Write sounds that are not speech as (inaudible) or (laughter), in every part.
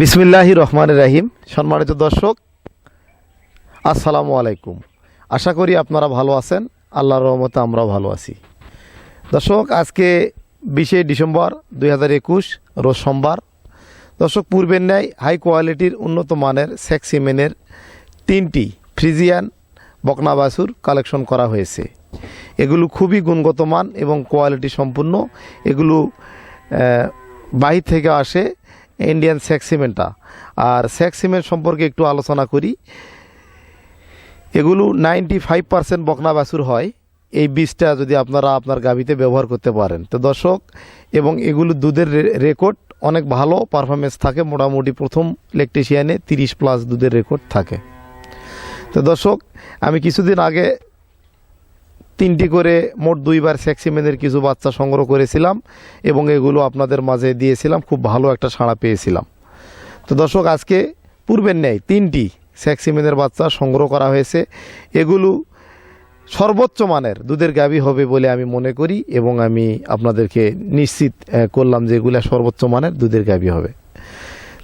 বিসমিল্লাহি রহমান রাহিম। সম্মানিত দর্শক, আসসালামু আলাইকুম। আশা করি আপনারা ভালো আছেন, আল্লাহর রহমতে আমরাও ভালো আছি। দর্শক, আজকে বিশে ডিসেম্বর দুই হাজার একুশ, রোজ সোমবার। দর্শক, পূর্বের ন্যায় হাই কোয়ালিটির উন্নত মানের সেক্সিমেনের তিনটি ফ্রিজিয়ান বকনা বাছুর কালেকশন করা হয়েছে। এগুলো খুবই গুণগত মান এবং কোয়ালিটি সম্পূর্ণ। এগুলো বাহির থেকে আসে ইন্ডিয়ান সেক্সিমেন্টটা আর সেক্সিমেন্ট সম্পর্কে একটু আলোচনা করি। এগুলো নাইনটি ফাইভ পার্সেন্ট বকনা বাছুর হয়। এই বীজটা যদি আপনারা আপনার গাভীতে ব্যবহার করতে পারেন। তো দর্শক, এবং এগুলো দুধের রেকর্ড অনেক ভালো পারফরমেন্স থাকে। মোটামুটি প্রথম ইলেকট্রিশিয়ানে তিরিশ প্লাস দুধের রেকর্ড থাকে। তো দর্শক, আমি কিছুদিন আগে তিনটি করে মোট দুইবার সেক্সিমেনের কিছু বাচ্চা সংগ্রহ করেছিলাম এবং এগুলো আপনাদের মাঝে দিয়েছিলাম, খুব ভালো একটা সাড়া পেয়েছিলাম। তো দর্শক, আজকে পূর্বের ন্যায় তিনটি সেক্সিমেনের বাচ্চা সংগ্রহ করা হয়েছে। এগুলো সর্বোচ্চ মানের দুধের গাভী হবে বলে আমি মনে করি এবং আমি আপনাদেরকে নিশ্চিত করলাম যে এগুলা সর্বোচ্চ মানের দুধের গাভী হবে।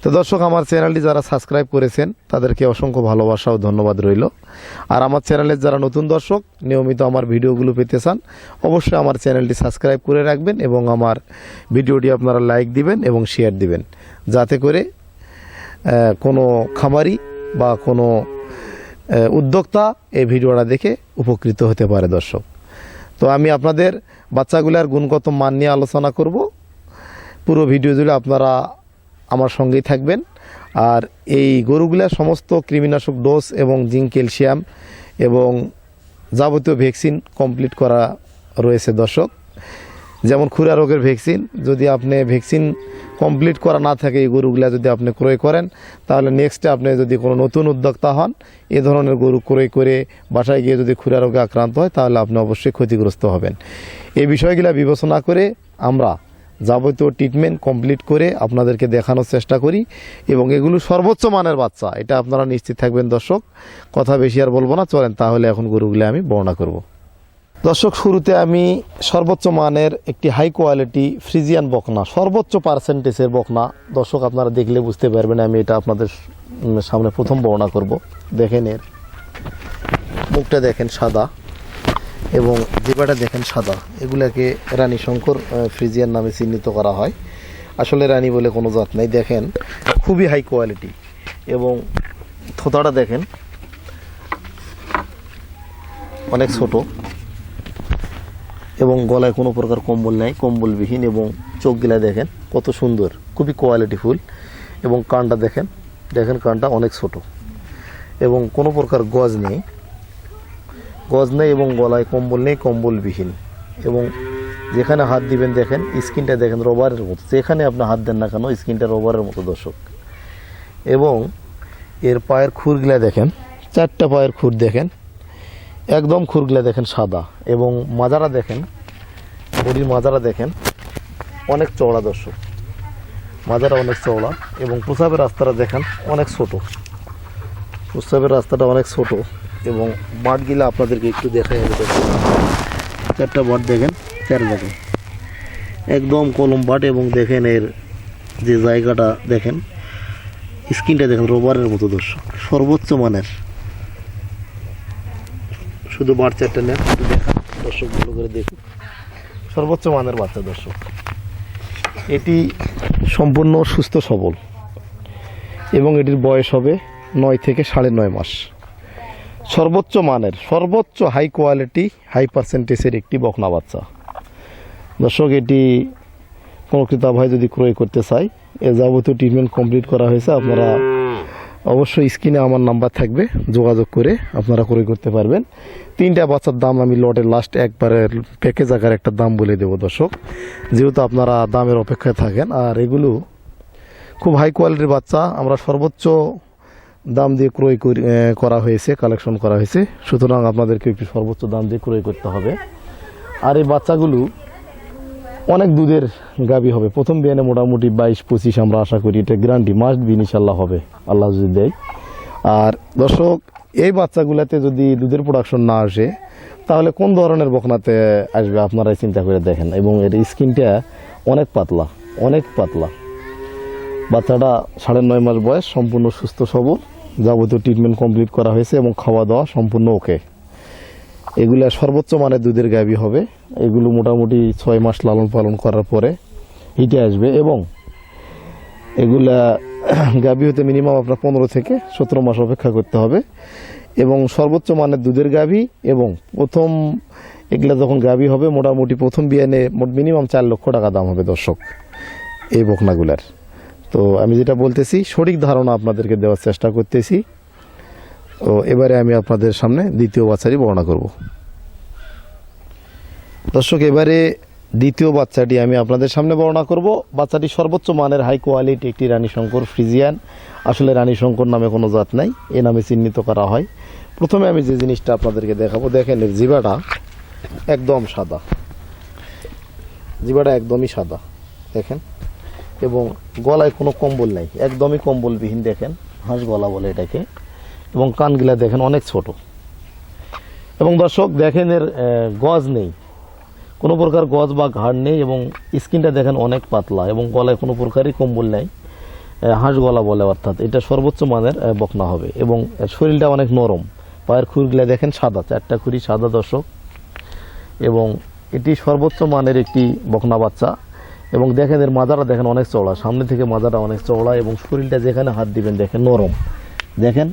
তো দর্শক, আমার চ্যানেলটি যারা সাবস্ক্রাইব করেছেন, তাদেরকে অসংখ্য ভালোবাসা ও ধন্যবাদ রইল। আর আমার চ্যানেলের যারা নতুন দর্শক, নিয়মিত আমার ভিডিওগুলো পেতে চান, অবশ্যই আমার চ্যানেলটি সাবস্ক্রাইব করে রাখবেন এবং আমার ভিডিওটি আপনারা লাইক দিবেন এবং শেয়ার দিবেন। যাতে করে কোনো খামারি বা কোনো উদ্যোক্তা এই ভিডিওটা দেখে উপকৃত হতে পারে দর্শক। তো আমি আপনাদের বাচ্চাগুলার গুণগত মান নিয়ে আলোচনা করব। পুরো ভিডিও জুড়ে আপনারা আমার সঙ্গেই থাকবেন। আর এই গরুগুলার সমস্ত কৃমিনাশক ডোজ এবং জিঙ্ক, ক্যালসিয়াম এবং যাবতীয় ভ্যাকসিন কমপ্লিট করা রয়েছে দর্শক। যেমন খুরা রোগের ভ্যাকসিন, যদি আপনি ভ্যাকসিন কমপ্লিট করা না থাকে এই গরুগুলা যদি আপনি ক্রয় করেন, তাহলে নেক্সটে আপনি যদি কোনো নতুন উদ্যোক্তা হন, এ ধরনের গরু ক্রয় করে বাসায় গিয়ে যদি খুরা রোগে আক্রান্ত হয়, তাহলে আপনি অবশ্যই ক্ষতিগ্রস্ত হবেন। এই বিষয়গুলো বিবেচনা করে আমরা যাবতীয় ট্রিটমেন্ট কমপ্লিট করে আপনাদেরকে দেখানোর চেষ্টা করি এবং এগুলো সর্বোচ্চ মানের বাচ্চা, এটা আপনারা নিশ্চিত থাকবেন দর্শক। কথা বেশি আর বলব না, চলেন তাহলে এখন গরুগুলো আমি বর্ণনা করব। দর্শক, শুরুতে আমি সর্বোচ্চ মানের একটি হাই কোয়ালিটি ফ্রিজিয়ান বকনা, সর্বোচ্চ পার্সেন্টেজের বকনা। দর্শক, আপনারা দেখলে বুঝতে পারবেন, আমি এটা আপনাদের সামনে প্রথম বর্ণনা করব। দেখেন এর, মুখটা দেখেন সাদা। এবং জিবাটা দেখেন সাদা এগুলাকে রানী শঙ্কর আহ, ফ্রিজিয়ান নামে চিহ্নিত করা হয়। আসলে রানী বলে কোনো জাত নেই। দেখেন খুবই হাই কোয়ালিটি এবং থোতাটা দেখেন অনেক ছোট এবং গলায় কোনো প্রকার কম্বল নেই কম্বলবিহীন এবং চোখগুলা দেখেন কত সুন্দর খুবই কোয়ালিটি ফুল এবং কানটা দেখেন দেখেন কানটা অনেক ছোট এবং কোনো প্রকার গজ নেই। গজ নেই এবং গলায় কম্বল নেই, কম্বলবিহীন। এবং যেখানে হাত দিবেন দেখেন, স্কিনটা দেখেন রবারের মতো। যেখানে আপনি হাত দেন না কেন, স্কিনটা রবারের মতো দর্শক। এবং এর পায়ের খুরগুলা দেখেন, চারটা পায়ের খুর দেখেন, একদম খুরগুলা দেখেন সাদা। এবং মাজারা দেখেন, বডির মাজারা দেখেন, অনেক চওড়া দর্শক। মাজারা অনেক চওড়া এবং প্রসাবের রাস্তাটা দেখেন অনেক ছোট। প্রসাবের রাস্তাটা অনেক ছোট। এবং বাটগুলা আপনাদেরকে একটু দেখাই দর্শক চারটা বাট দেখেন, চার জায়গায় একদম কলম বাট এবং দেখেন এর যে জায়গাটা দেখেন স্কিনটা দেখেন রোবারের মতো দর্শক, সর্বোচ্চ মানের। শুধু বাট চারটা নেন একটু দেখান, দর্শক ভালো করে দেখুন। সর্বোচ্চ মানের বাচ্চা দর্শক। এটি সম্পূর্ণ সুস্থ সবল এবং এটির বয়স হবে নয় থেকে সাড়ে নয় মাস। সর্বোচ্চ মানের, সর্বোচ্চ হাই কোয়ালিটি হাই পার্সেন্টেজের একটি বকনা বাচ্চা। দর্শক, এটি কোনো ক্রেতা ভাই যদি ক্রয় করতে চাই, এ যাবতীয় ট্রিটমেন্ট কমপ্লিট করা হয়েছে, আপনারা অবশ্যই স্ক্রিনে আমার নাম্বার থাকবে, যোগাযোগ করে আপনারা ক্রয় করতে পারবেন। তিনটা বাচ্চার দাম আমি লটের লাস্ট একবারে প্যাকেজ আকার একটা দাম বলে দেবো, দর্শক। যেহেতু আপনারা দামের অপেক্ষায় থাকেন, আর এগুলো খুব হাই কোয়ালিটির বাচ্চা, আমরা সর্বোচ্চ দাম দিয়ে ক্রয় করি- হয়েছে কালেকশন করা হয়েছে। সুতরাং আপনাদেরকে একটু সর্বোচ্চ দাম দিয়ে ক্রয় করতে হবে। আর এই বাচ্চাগুলো অনেক দুধের গাবি হবে। প্রথম বিয়ানে মোটামুটি বাইশ, পঁচিশ আমরা আশা করি এটা গ্যারান্টি মাস্ট বিন ইনশাল্লাহ হবে, আল্লাহ যদি দেয়। আর দর্শক, এই বাচ্চাগুলোতে যদি দুধের প্রোডাকশন না আসে, তাহলে কোন ধরনের বকনাতে আসবে আপনারাই চিন্তা করে দেখেন। এবং এর স্কিনটা অনেক পাতলা অনেক পাতলা। বাচ্চাটা সাড়ে নয় মাস বয়স, সম্পূর্ণ সুস্থ সবল, যাবতীয় ট্রিটমেন্ট কমপ্লিট করা হয়েছে এবং খাওয়া দাওয়া সম্পূর্ণ ওকে এগুলো সর্বোচ্চ মানের দুধের গাভী হবে। এগুলো মোটামুটি ছয় মাস লালন পালন করার পরে হিটে আসবে এবং এগুলা (clears throat) গাভী হতে মিনিমাম আপনার পনেরো থেকে সতেরো মাস অপেক্ষা করতে হবে। এবং সর্বোচ্চ মানের দুধের গাভী এবং প্রথম এগুলা যখন গাভী হবে, মোটামুটি প্রথম বিয়ানে মোট মিনিমাম চার লক্ষ টাকা দাম হবে দর্শক, এই বকনাগুলার। তো আমি যেটা বলতেছি, সঠিক ধারণা আপনাদেরকে দেওয়ার চেষ্টা করতেছি। তো এবারে আমি আপনাদের সামনে দ্বিতীয় বাচ্চাটি বর্ণনা করব। দর্শক, এবারে দ্বিতীয় বাচ্চাটি আমি আপনাদের সামনে বর্ণনা করব। বাচ্চাটি সর্বোচ্চ মানের হাই কোয়ালিটি একটি রানী শঙ্কর ফ্রিজিয়ান। আসলে রানী শঙ্কর নামে কোনো জাত নাই, এ নামে চিহ্নিত করা হয়। প্রথমে আমি যে জিনিসটা আপনাদেরকে দেখাবো, দেখেন এর জিবাটা একদম সাদা। জিবাটা একদমই সাদা, দেখেন। এবং গলায় কোনো কম্বল নাই। একদমই কম্বলবিহীন দেখেন, হাঁস গলা বলে এটাকে। এবং কানগুলা দেখেন অনেক ছোট। এবং দর্শক, দেখেন এর গজ নেই। কোনো প্রকার গজ বা ঘাড় নেই এবং স্কিনটা দেখেন অনেক পাতলা এবং গলায় কোনো প্রকারই কম্বল নেই। হাঁস গলা বলে অর্থাৎ এটা সর্বোচ্চ মানের বকনা হবে। এবং শরীরটা অনেক নরম। পায়ের খুরগুলা দেখেন সাদা, চারটা খুরি সাদা দর্শক। এবং এটি সর্বোচ্চ মানের একটি বকনা বাচ্চা। এবং দেখেন এর মাজারা দেখেন অনেক চওড়া। সামনে থেকে মাজারা অনেক চওড়া এবং শরীরটা যেখানে হাত দিবেন দেখেন নরম। দেখেন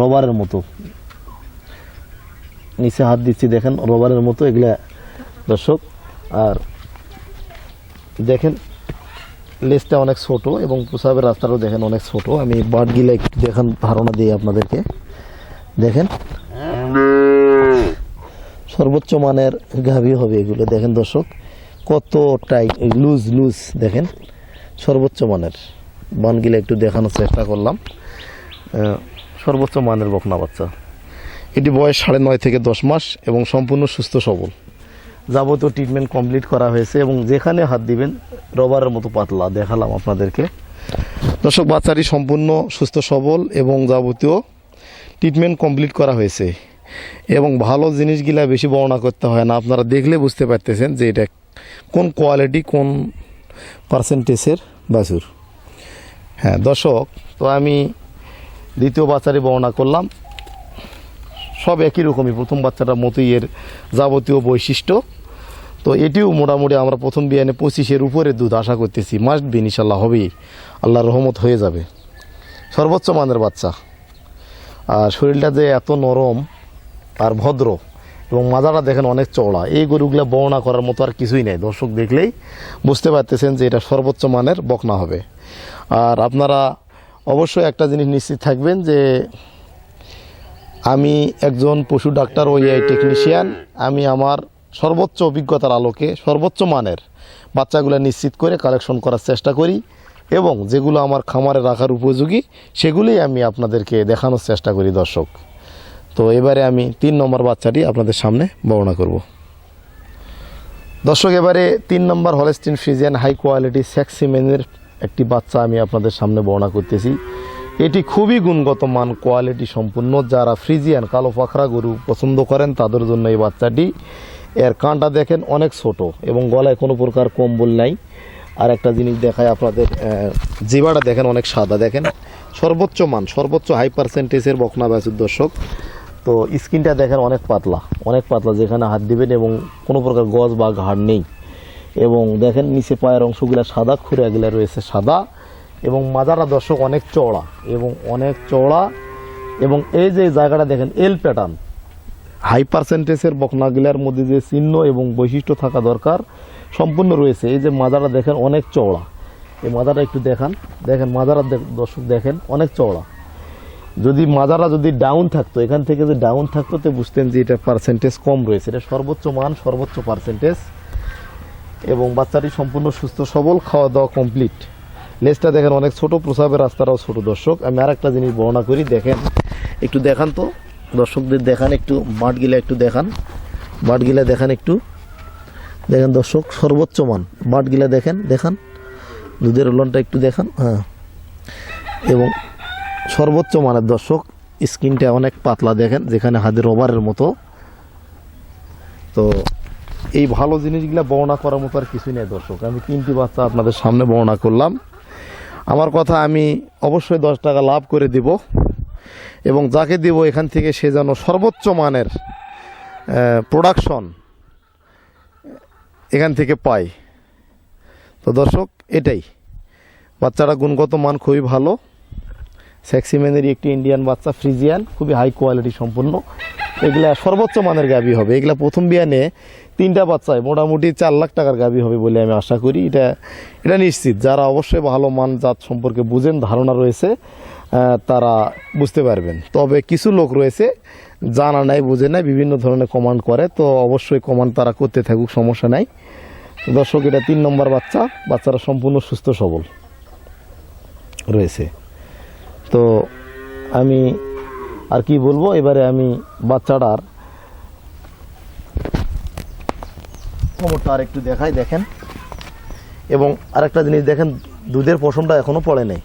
রবারের মতো। নিচে হাত দিচ্ছি দেখেন রবারের মতো এগুলা। দর্শক আর দেখেন লেজটা অনেক ছোট এবং প্রসাবের রাস্তাটাও দেখেন অনেক ছোট। আমি বাটগুলা একটু দেখান ধারণা দিই আপনাদেরকে। দেখেন সর্বোচ্চ মানের গাভী হবে এগুলো। দেখেন দর্শক কত টাইট লুজ লুজ দেখেন, সর্বোচ্চ মানের। বানগুলো একটু দেখানোর চেষ্টা করলাম। সর্বোচ্চ মানের বকনা বাচ্চা। এটি বয়স সাড়ে নয় থেকে দশ মাস এবং সম্পূর্ণ সুস্থ সবল। যাবতীয় ট্রিটমেন্ট কমপ্লিট করা হয়েছে এবং যেখানে হাত দিবেন, রবারের মতো পাতলা। দেখালাম আপনাদেরকে। দর্শক, বাচ্চাটি সম্পূর্ণ সুস্থ সবল এবং যাবতীয় ট্রিটমেন্ট কমপ্লিট করা হয়েছে। এবং ভালো জিনিসগুলা বেশি বর্ণনা করতে হয় না। আপনারা দেখলে বুঝতে পারতেছেন যে এটা কোন কোয়ালিটি কোন পার্সেন্টেজের বাছুর? হ্যাঁ দর্শক, তো আমি দ্বিতীয় বাচ্চারই বর্ণনা করলাম। সব একই রকমই, প্রথম বাচ্চাটার মতোই এর যাবতীয় বৈশিষ্ট্য। তো এটিও মোটামুটি আমরা প্রথম বিয়ানে পঁচিশের উপরে দুধ আশা করতেছি। মাস্ট বিন ইনশাল্লাহ হবেই। আল্লাহর রহমত হয়ে যাবে। সর্বোচ্চ মানের বাচ্চা। আর শরীরটা যে এত নরম আর ভদ্র এবং মাজাটা দেখেন অনেক চওড়া। এই গরুগুলো বর্ণনা করার মতো আর কিছুই নেই। দর্শক দেখলেই বুঝতে পারতেছেন যে এটা সর্বোচ্চ মানের বকনা হবে। আর আপনারা অবশ্যই একটা জিনিস নিশ্চিত থাকবেন যে আমি একজন পশু ডাক্তার ও এআই টেকনিশিয়ান আমি আমার সর্বোচ্চ অভিজ্ঞতার আলোকে সর্বোচ্চ মানের বাচ্চাগুলো নিশ্চিত করে কালেকশন করার চেষ্টা করি এবং যেগুলো আমার খামারে রাখার উপযোগী, সেগুলোই আমি আপনাদেরকে দেখানোর চেষ্টা করি দর্শক। তো এবারে আমি তিন নম্বর বাচ্চাটি আপনাদের সামনে বর্ণনা করব। দর্শক, এবারে তিন number Holstein Friesian high quality সেক্সিমেনের একটি বাচ্চা আমি আপনাদের সামনে বর্ণনা করতেছি। এটি খুবই গুণগত মান, কোয়ালিটি সম্পূর্ণ। যারা ফ্রিজিয়ান কালো পাখরা গরু পছন্দ করেন, তাদের জন্য এই বাচ্চাটি এর কানটা দেখেন অনেক ছোট এবং গলায় কোনো প্রকার কম্বল নাই। আর একটা জিনিস দেখায় আপনাদের জিবাটা দেখেন অনেক সাদা দেখেন। সর্বোচ্চ মান, সর্বোচ্চ হাই পার্সেন্টেজের বকনা ব্যাচুর দর্শক। তো স্কিনটা দেখেন অনেক পাতলা অনেক পাতলা, যেখানে হাত দিবেন এবং কোনো প্রকার গজ বা ঘাড় নেই। এবং দেখেন নিচে পায়ের অংশগুলো সাদা, খুঁড়াগুলো রয়েছে সাদা। এবং মাজারা দর্শক অনেক চওড়া এবং অনেক চওড়া। এবং এই যে জায়গাটা দেখেন এল প্যাটার্ন হাই পার্সেন্টেজের বকনাগুলার মধ্যে যে চিহ্ন এবং বৈশিষ্ট্য থাকা দরকার, সম্পূর্ণ রয়েছে। এই যে মাজারা দেখেন অনেক চওড়া। এই মাজারা একটু দেখান। দেখেন মাজারা দর্শক দেখেন, অনেক চওড়া। যদি মাজারা যদি ডাউন থাকতো, এখান থেকে যে ডাউন থাকতো, তো বুঝতেন যে এটা পার্সেন্টেজ কম রয়েছে। এটা সর্বোচ্চ মান, সর্বোচ্চ পার্সেন্টেজ এবং বাচ্চাটি সম্পূর্ণ সুস্থ, সবল খাওয়া দাওয়া কমপ্লিট লেজটা দেখেন, অনেক ছোট প্রসাবের রাস্তাটাও ছোট, দর্শক। আমি আর একটা জিনিস বর্ণনা করি, দেখেন, একটু দেখান তো। দর্শকদের দেখান একটু, মাঠগিলা একটু দেখান। মাঠগিলা দেখান একটু। দেখেন দর্শক, সর্বোচ্চ মান। মাঠগিলা দেখেন, দেখান। দুধের ওলনটা একটু দেখান হ্যাঁ। এবং সর্বোচ্চ মানের দর্শক স্কিনটা অনেক পাতলা দেখেন, যেখানে হাতের রবারের মতো। তো এই ভালো জিনিসগুলো বর্ণনা করার মতো আর কিছুই নেই দর্শক। আমি তিনটি বাচ্চা আপনাদের সামনে বর্ণনা করলাম। আমার কথা আমি অবশ্যই দশ টাকা লাভ করে দিব এবং যাকে দিব এখান থেকে সে যেন সর্বোচ্চ মানের প্রোডাকশন এখান থেকে পায়। তো দর্শক, এটাই। বাচ্চাটা গুণগত মান খুবই ভালো। স্যাক্সিম্যানেরই একটি ইন্ডিয়ান বাচ্চা, ফ্রিজিয়ান, খুবই হাই কোয়ালিটি সম্পূর্ণ। এগুলা সর্বোচ্চ মানের গাবি হবে। এগুলা প্রথম বিয়ানে তিনটা বাচ্চায় মোটামুটি চার লাখ টাকার গাবি হবে বলে আমি আশা করি। এটা এটা নিশ্চিত। যারা অবশ্যই ভালো মান, জাত সম্পর্কে বুঝেন, ধারণা রয়েছে তারা বুঝতে পারবেন। তবে কিছু লোক রয়েছে, জানা নাই, বুঝে নাই, বিভিন্ন ধরনের কমান্ড করে। তো অবশ্যই কমান্ড তারা করতে থাকুক, সমস্যা নাই। দর্শক, এটা তিন নম্বর বাচ্চা। বাচ্চারা সম্পূর্ণ সুস্থ, সবল রয়েছে। তো আমি আর কি বলব? এবারে আমি বাচ্চাটার কোমরটা আর একটু দেখাই, দেখেন। এবং আরেকটা জিনিস দেখেন, দুধের পশমটা এখনও পড়ে নাই।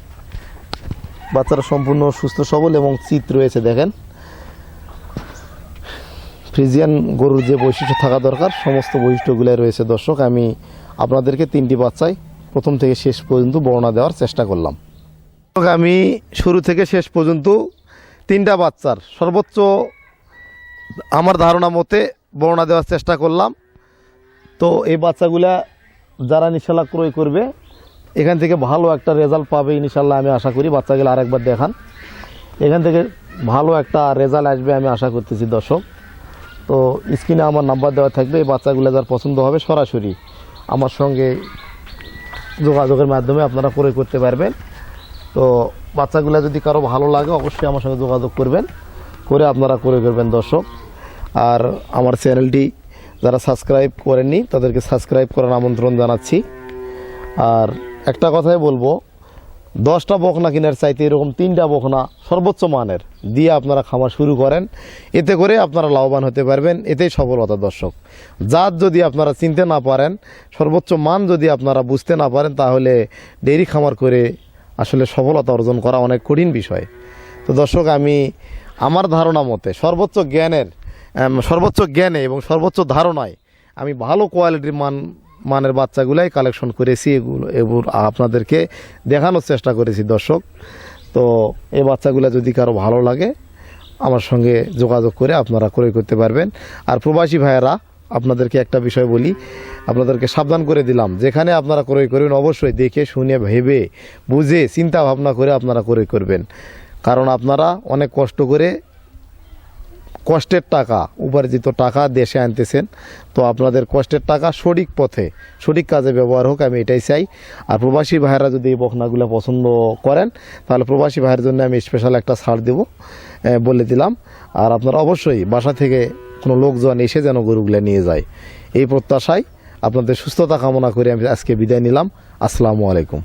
বাচ্চারা সম্পূর্ণ সুস্থ, সবল এবং চিত রয়েছে, দেখেন। ফ্রিজিয়ান গরুর যে বৈশিষ্ট্য থাকা দরকার, সমস্ত বৈশিষ্ট্যগুলো রয়েছে, দর্শক। আমি আপনাদেরকে তিনটি বাচ্চাই প্রথম থেকে শেষ পর্যন্ত বর্ণনা দেওয়ার চেষ্টা করলাম। আমি শুরু থেকে শেষ পর্যন্ত তিনটা বাচ্চার সর্বোচ্চ আমার ধারণা মতে বর্ণনা দেওয়ার চেষ্টা করলাম। তো এই বাচ্চাগুলা যারা ইনশাল্লাহ ক্রয় করবে, এখান থেকে ভালো একটা রেজাল্ট পাবে ইনশাল্লাহ আমি আশা করি। বাচ্চাগুলো আরেকবার দেখান। এখান থেকে ভালো একটা রেজাল্ট আসবে আমি আশা করতেছি দর্শক। তো স্ক্রিনে আমার নাম্বার দেওয়া থাকবে, এই বাচ্চাগুলো যার পছন্দ হবে সরাসরি আমার সঙ্গে যোগাযোগের মাধ্যমে আপনারা ক্রয় করতে পারবেন। তো বাচ্চাগুলো যদি কারও ভালো লাগে, অবশ্যই আমার সঙ্গে যোগাযোগ করবেন। করে আপনারা করে করবেন দর্শক। আর আমার চ্যানেলটি যারা সাবস্ক্রাইব করেননি, তাদেরকে সাবস্ক্রাইব করার আমন্ত্রণ জানাচ্ছি। আর একটা কথাই বলব, দশটা বকনা কেনার চাইতে এরকম তিনটা বকনা সর্বোচ্চ মানের দিয়ে আপনারা খামার শুরু করেন। এতে করে আপনারা লাভবান হতে পারবেন। এতেই সফলতা, দর্শক। জাত যদি আপনারা চিনতে না পারেন, সর্বোচ্চ মান যদি আপনারা বুঝতে না পারেন, তাহলে ডেইরি খামার করে আসলে সফলতা অর্জন করা অনেক কঠিন বিষয়। তো দর্শক, আমি আমার ধারণা মতে সর্বোচ্চ জ্ঞানের সর্বোচ্চ জ্ঞানে এবং সর্বোচ্চ ধারণায় আমি ভালো কোয়ালিটির মান, মানের বাচ্চাগুলাই কালেকশন করেছি, এগুলো এগুলো আপনাদেরকে দেখানোর চেষ্টা করেছি দর্শক। তো এই বাচ্চাগুলো যদি কারও ভালো লাগে, আমার সঙ্গে যোগাযোগ করে আপনারা ক্রয় করতে পারবেন। আর প্রবাসী ভাইয়েরা আপনাদেরকে একটা বিষয় বলি, আপনাদেরকে সাবধান করে দিলাম। যেখানে আপনারা ক্রয় করবেন, অবশ্যই দেখে, শুনে, ভেবে, বুঝে চিন্তা ভাবনা করে আপনারা ক্রয় করবেন। কারণ আপনারা অনেক কষ্ট করে কষ্টের টাকা, উপার্জিত টাকা দেশে আনতেছেন। তো আপনাদের কষ্টের টাকা সঠিক পথে, সঠিক কাজে ব্যবহার হোক, আমি এটাই চাই। আর প্রবাসী ভাইয়েরা যদি এই বকনাগুলো পছন্দ করেন, তাহলে প্রবাসী ভাইয়ের জন্য আমি স্পেশাল একটা ছাড় দেব বলে দিলাম। আর আপনারা অবশ্যই বাসা থেকে কোনো লোকজন এসে যেন গরুগুলো নিয়ে যায়। এই প্রত্যাশায় আপনাদের সুস্থতা কামনা করে আমি আজকে বিদায় নিলাম। আসসালামু আলাইকুম।